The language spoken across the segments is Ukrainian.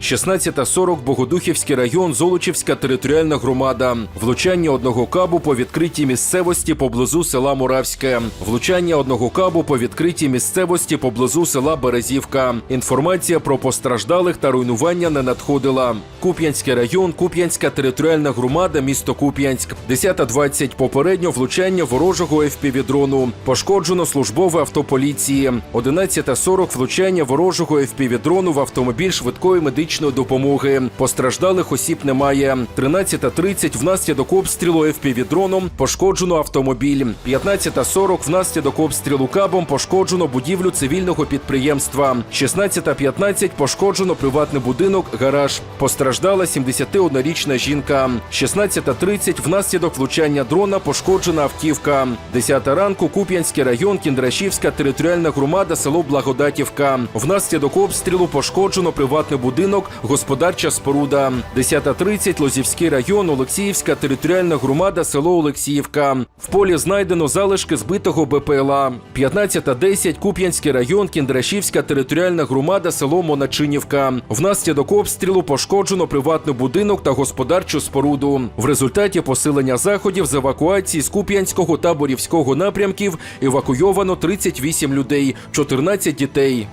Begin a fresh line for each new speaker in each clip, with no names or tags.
16.40 Богодухівський район, Золочівська територіальна громада. Влучання одного кабу по відкритій місцевості поблизу села Муравське. Влучання одного кабу по відкритій місцевості поблизу села Березівка. Інформація про постраждалих та руйнування не надходила. Куп'янський район, Куп'янська територіальна громада, місто Куп'янськ. 10.20 попередньо влучання ворожого FPV-дрону. Пошкоджено службове авто поліції. 11.40 влучання ворожого FPV-дрону в автомобіль швидкої медичної допомоги. Постраждалих осіб немає. 13.30 внаслідок обстрілу FPV-дроном пошкоджено автомобіль. 15.40 внаслідок обстрілу кабом пошкоджено будівлю цивільного підприємства. 16.15 пошкоджено приватний будинок, гараж. Постраждала 71-річна жінка. 16.30 внаслідок влучання дрона пошкоджена автівка. 10 ранку Куп'янський район, Кіндрашівська територіальна громада, село Благодатівка. Внаслідок обстрілу пошкоджено приватний будинок, господарча споруда. 10.30 Лозівський район, Олексіївська територіальна громада, село Олексіївка. В полі знайдено залишки збитого БПЛА. 15.10 Куп'янський район, Кіндрашівська територіальна громада, село Моначинівка. Внаслідок обстрілу пошкоджено приватний будинок та господарчу споруду. В результаті посилення заходів з евакуації з Куп'янського та Борівського напрямків евакуйовано 38 людей, 14 дітей.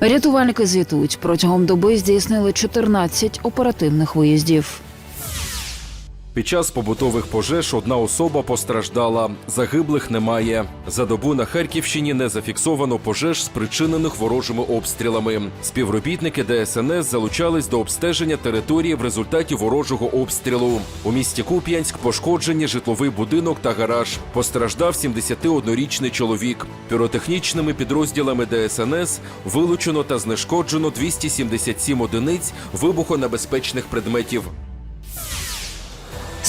Рятувальники звітують, протягом доби здійснили 14 оперативних виїздів.
Під час побутових пожеж одна особа постраждала. Загиблих немає. За добу на Харківщині не зафіксовано пожеж, спричинених ворожими обстрілами. Співробітники ДСНС залучались до обстеження території в результаті ворожого обстрілу. У місті Куп'янськ пошкоджені житловий будинок та гараж. Постраждав 71-річний чоловік. Піротехнічними підрозділами ДСНС вилучено та знешкоджено 277 одиниць вибухонебезпечних предметів.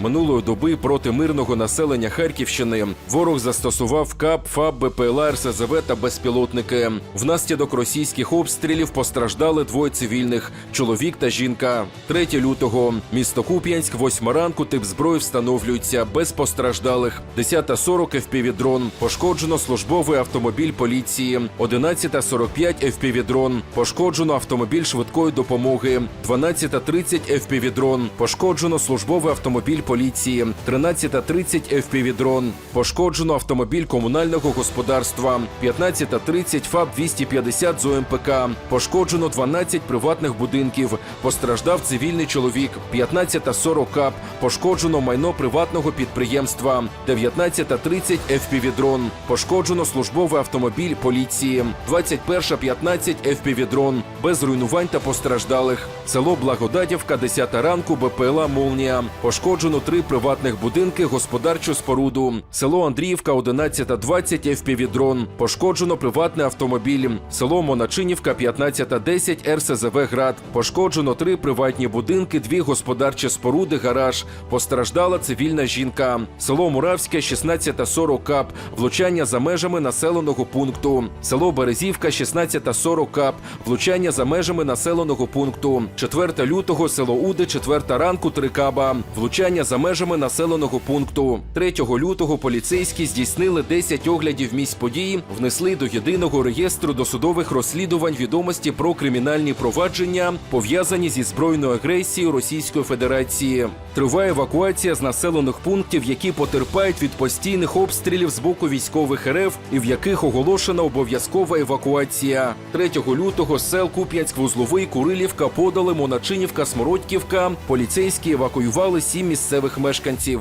Минулої доби проти мирного населення Харківщини ворог застосував КАП, ФАБ, БПЛА, РСЗВ та безпілотники. Внаслідок російських обстрілів постраждали двоє цивільних чоловік та жінка. 3 лютого місто Куп'янськ, 8 ранку, тип зброї встановлюється без постраждалих. 10.40 FPV-дрон. Пошкоджено службовий автомобіль поліції. 11.45 FPV-дрон. Пошкоджено автомобіль швидкої допомоги. 12.30 FPV-дрон. Пошкоджено службовий автомобіль поліції. 13.30 FPV-дрон. Пошкоджено автомобіль комунального господарства. 15.30 ФАБ-250 з ОМПК. Пошкоджено 12 приватних будинків. Постраждав цивільний чоловік. 15.40 КАП. Пошкоджено майно приватного підприємства. 19.30 FPV-дрон. Пошкоджено службовий автомобіль поліції. 21.15 FPV-дрон. Без руйнувань та постраждалих. Село Благодатівка, 10 ранку, БПЛА «Молнія». Пошкоджено три приватних будинки, господарчу споруду. Село Андріївка, 11.20 FPV-дрон. Пошкоджено приватний автомобіль. Село Моначинівка, 15.10 РСЗВ «Град». Пошкоджено три приватні будинки, дві господарчі споруди, гараж. Постраждала цивільна жінка. Село Муравське, 16.40 КАП. Влучання за межами населеного пункту. Село Березівка, 16.40 КАП. Влучання за межами населеного пункту. 4 лютого, село Уди, 4 ранку, 3 каба. Влучання за межами населеного пункту. 3 лютого поліцейські здійснили 10 оглядів місць події, внесли до єдиного реєстру досудових розслідувань відомості про кримінальні провадження, пов'язані зі збройною агресією Російської Федерації. Триває евакуація з населених пунктів, які потерпають від постійних обстрілів з боку військових РФ і в яких оголошена обов'язкова евакуація. 3 лютого з сел Куп'янськ, Вузловий, Курилівка, Подали, Моначинівка, Смородківка. Поліцейські евакуювали сім місцевих мешканців.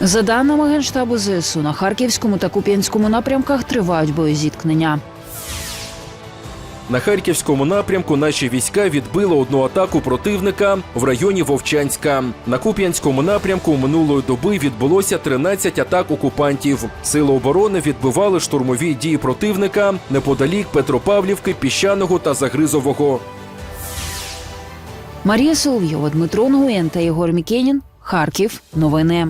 За даними Генштабу ЗСУ, на Харківському та Куп'янському напрямках тривають боєзіткнення.
На харківському напрямку наші війська відбили одну атаку противника в районі Вовчанська. На Куп'янському напрямку минулої доби відбулося 13 атак окупантів. Сили оборони відбивали штурмові дії противника неподалік Петропавлівки, Піщаного та Загризового.
Марія Соловйова, Дмитро Нгуєн та Єгор Мікенін. Харків. Новини.